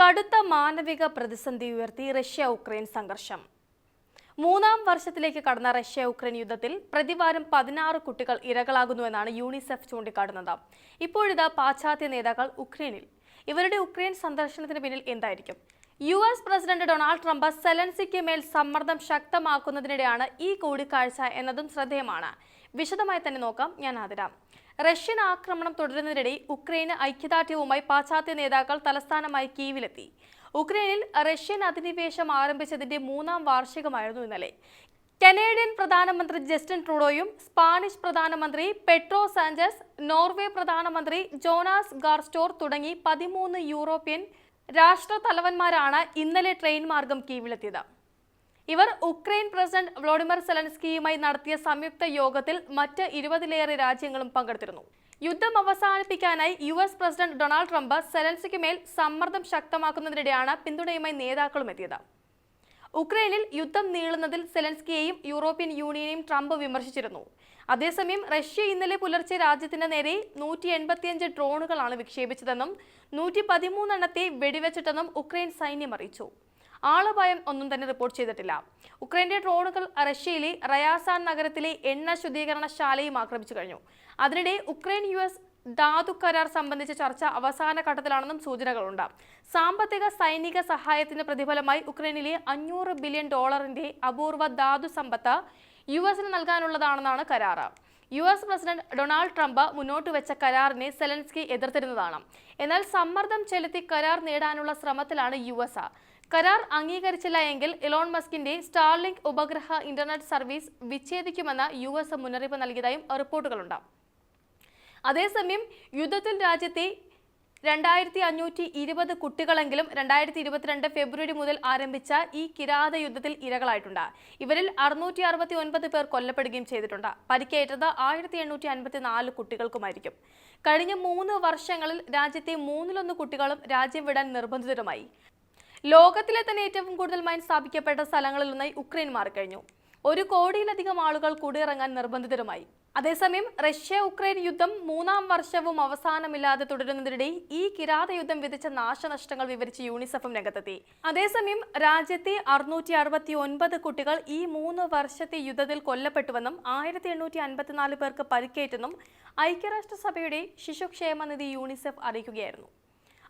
കടുത്ത മാനവിക പ്രതിസന്ധി ഉയർത്തി റഷ്യ ഉക്രൈൻ സംഘർഷം. മൂന്നാം വർഷത്തിലേക്ക് കടന്ന റഷ്യ ഉക്രൈൻ യുദ്ധത്തിൽ പ്രതിവാരം പതിനാറ് കുട്ടികൾ ഇരകളാകുന്നുവെന്നാണ് യൂണിസെഫ് ചൂണ്ടിക്കാട്ടുന്നത്. ഇപ്പോഴിതാ പാശ്ചാത്യ നേതാക്കൾ ഉക്രൈനിൽ. ഇവരുടെ ഉക്രൈൻ സന്ദർശനത്തിന് പിന്നിൽ എന്തായിരിക്കും? U S president Donald Trump സെലൻസിക്ക് മേൽ സമ്മർദ്ദം ശക്തമാക്കുന്നതിനിടെയാണ് ഈ കൂടിക്കാഴ്ച എന്നതും ശ്രദ്ധേയമാണ്. വിശദമായി തന്നെ നോക്കാം. ഞാൻ ആതിരാം. റഷ്യൻ ആക്രമണം തുടരുന്നതിനിടെ ഉക്രൈന് ഐക്യദാർഢ്യവുമായി പാശ്ചാത്യ നേതാക്കൾ തലസ്ഥാനമായി കീവിലെത്തി. ഉക്രൈനിൽ റഷ്യൻ അധിനിവേശം ആരംഭിച്ചതിന്റെ മൂന്നാം വാർഷികമായിരുന്നു ഇന്നലെ. കനേഡിയൻ പ്രധാനമന്ത്രി ജസ്റ്റിൻ ട്രൂഡോയും സ്പാനിഷ് പ്രധാനമന്ത്രി പെട്രോ സാഞ്ചസ് നോർവേ പ്രധാനമന്ത്രി ജോനാസ് ഗാർസ്റ്റോർ തുടങ്ങി പതിമൂന്ന് യൂറോപ്യൻ രാഷ്ട്രതലവന്മാരാണ് ഇന്നലെ ട്രെയിൻ മാർഗം കീവിലെത്തിയത്. ഇവർ ഉക്രൈൻ പ്രസിഡന്റ് വ്ളോഡിമിർ സെലൻസ്കിയുമായി നടത്തിയ സംയുക്ത യോഗത്തിൽ മറ്റ് ഇരുപതിലേറെ രാജ്യങ്ങളും പങ്കെടുത്തിരുന്നു. യുദ്ധം അവസാനിപ്പിക്കാനായി U S president Donald Trump സെലൻസിക്ക് മേൽ സമ്മർദ്ദം ശക്തമാക്കുന്നതിനിടെയാണ് പിന്തുണയുമായി നേതാക്കളും എത്തിയത്. ഉക്രൈനിൽ യുദ്ധം നീളുന്നതിൽ സെലൻസ്കിയെയും യൂറോപ്യൻ യൂണിയനെയും ട്രംപ് വിമർശിച്ചിരുന്നു. അതേസമയം റഷ്യ ഇന്നലെ പുലർച്ചെ രാജ്യത്തിന് നേരെ നൂറ്റി എൺപത്തിയഞ്ച് ഡ്രോണുകളാണ് വിക്ഷേപിച്ചതെന്നും നൂറ്റി പതിമൂന്നെണ്ണത്തെ വെടിവെച്ചിട്ടെന്നും ഉക്രൈൻ സൈന്യം അറിയിച്ചു. ആളപായം ഒന്നും തന്നെ റിപ്പോർട്ട് ചെയ്തിട്ടില്ല. ഉക്രൈന്റെ ഡ്രോണുകൾ റഷ്യയിലെ റയാസാൻ നഗരത്തിലെ എണ്ണ ശുദ്ധീകരണശാലയും ആക്രമിച്ചു കഴിഞ്ഞു. അതിനിടെ ഉക്രൈൻ യു എസ് ധാതു കരാർ സംബന്ധിച്ച ചർച്ച അവസാന ഘട്ടത്തിലാണെന്നും സൂചനകളുണ്ട്. സാമ്പത്തിക സൈനിക സഹായത്തിന്റെ പ്രതിഫലമായി ഉക്രൈനിലെ അഞ്ഞൂറ് ബില്യൺ ഡോളറിന്റെ അപൂർവ ധാതു സമ്പത്ത് യു എസിന് നൽകാനുള്ളതാണെന്നാണ് കരാർ U S president Donald Trump മുന്നോട്ട് വെച്ച കരാറിനെ സെലൻസ്കി എതിർത്തിരുന്നതാണ്. എന്നാൽ സമ്മർദ്ദം ചെലുത്തി കരാർ നേടാനുള്ള ശ്രമത്തിലാണ് യു എസ് കരാർ അംഗീകരിച്ചില്ല എങ്കിൽ ഇലോൺ മസ്കിന്റെ സ്റ്റാർലിങ്ക് ഉപഗ്രഹ ഇന്റർനെറ്റ് സർവീസ് വിച്ഛേദിക്കുമെന്ന യു എസ് മുന്നറിയിപ്പ് നൽകിയതായും റിപ്പോർട്ടുകളുണ്ട്. അതേസമയം യുദ്ധത്തിൽ രാജ്യത്തെ രണ്ടായിരത്തി അഞ്ഞൂറ്റി ഇരുപത് കുട്ടികളെങ്കിലും രണ്ടായിരത്തി ഇരുപത്തിരണ്ട് ഫെബ്രുവരി മുതൽ ആരംഭിച്ച ഈ കിരാത യുദ്ധത്തിൽ ഇരകളായിട്ടുണ്ട്. ഇവരിൽ അറുന്നൂറ്റി അറുപത്തി ഒൻപത് പേർ കൊല്ലപ്പെടുകയും ചെയ്തിട്ടുണ്ട്. പരിക്കേറ്റത് ആയിരത്തി എണ്ണൂറ്റി അൻപത്തി നാല് കുട്ടികൾക്കുമായിരിക്കും. കഴിഞ്ഞ മൂന്ന് വർഷങ്ങളിൽ രാജ്യത്തെ മൂന്നിലൊന്ന് കുട്ടികളും രാജ്യം വിടാൻ നിർബന്ധിതരുമായി. ലോകത്തിലെ തന്നെ ഏറ്റവും കൂടുതൽ മൈൻ സ്ഥാപിക്കപ്പെട്ട സ്ഥലങ്ങളിലൊന്നായി ഉക്രൈൻ മാറിക്കഴിഞ്ഞു. ഒരു കോടിയിലധികം ആളുകൾ കുടിയിറങ്ങാൻ നിർബന്ധിതരുമായി. അതേസമയം റഷ്യ ഉക്രൈൻ യുദ്ധം മൂന്നാം വർഷവും അവസാനമില്ലാതെ തുടരുന്നതിനിടെ ഈ കിരാത യുദ്ധം വിധിച്ച നാശനഷ്ടങ്ങൾ വിവരിച്ച് യൂണിസെഫും രംഗത്തെത്തി. അതേസമയം രാജ്യത്തെ അറുന്നൂറ്റി അറുപത്തി ഒൻപത് കുട്ടികൾ ഈ മൂന്ന് വർഷത്തെ യുദ്ധത്തിൽ കൊല്ലപ്പെട്ടുവെന്നും ആയിരത്തി എണ്ണൂറ്റി അൻപത്തിനാല് പേർക്ക് പരിക്കേറ്റെന്നും ഐക്യരാഷ്ട്രസഭയുടെ ശിശുക്ഷേമനിധി യൂണിസെഫ് അറിയിക്കുകയായിരുന്നു.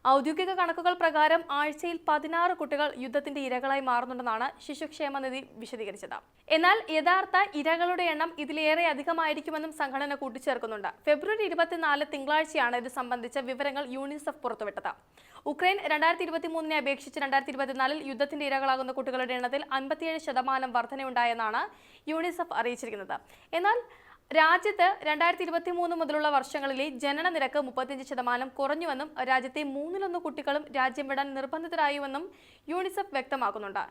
ഔദ്യോഗിക കണക്കുകൾ പ്രകാരം ആഴ്ചയിൽ പതിനാറ് കുട്ടികൾ യുദ്ധത്തിന്റെ ഇരകളായി മാറുന്നുണ്ടെന്നാണ് ശിശുക്ഷേമ നിധി വിശദീകരിച്ചത്. എന്നാൽ യഥാർത്ഥ ഇരകളുടെ എണ്ണം ഇതിലേറെ അധികമായിരിക്കുമെന്നും സംഘടന കൂട്ടിച്ചേർക്കുന്നുണ്ട്. ഫെബ്രുവരി ഇരുപത്തിനാല് തിങ്കളാഴ്ചയാണ് ഇത് സംബന്ധിച്ച വിവരങ്ങൾ യൂണിസെഫ് പുറത്തുവിട്ടത്. ഉക്രൈൻ രണ്ടായിരത്തി ഇരുപത്തി മൂന്നിനെ അപേക്ഷിച്ച് രണ്ടായിരത്തി ഇരുപത്തിനാലിൽ യുദ്ധത്തിന്റെ ഇരകളാകുന്ന കുട്ടികളുടെ എണ്ണത്തിൽ അൻപത്തിയേഴ് ശതമാനം വർധനയുണ്ടായെന്നാണ് യൂണിസെഫ് അറിയിച്ചിരിക്കുന്നത്. എന്നാൽ രാജ്യത്ത് രണ്ടായിരത്തി ഇരുപത്തി മൂന്ന് മുതലുള്ള വർഷങ്ങളിലെ ജനന നിരക്ക് മുപ്പത്തിയഞ്ച് ശതമാനം കുറഞ്ഞുവെന്നും രാജ്യത്തെ മൂന്നിലൊന്ന് കുട്ടികളും രാജ്യം വിടാൻ നിർബന്ധിതരായുവെന്നും യൂണിസെഫ് വ്യക്തമാക്കുന്നുണ്ട്.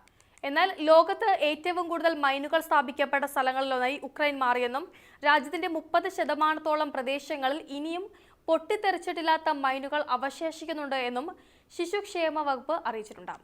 എന്നാൽ ലോകത്ത് ഏറ്റവും കൂടുതൽ മൈനുകൾ സ്ഥാപിക്കപ്പെട്ട സ്ഥലങ്ങളിലൊന്നായി ഉക്രൈൻ മാറിയെന്നും രാജ്യത്തിന്റെ മുപ്പത് ശതമാനത്തോളം പ്രദേശങ്ങളിൽ ഇനിയും പൊട്ടിത്തെറിച്ചിട്ടില്ലാത്ത മൈനുകൾ അവശേഷിക്കുന്നുണ്ട് എന്നും ശിശുക്ഷേമ വകുപ്പ് അറിയിച്ചിട്ടുണ്ട്.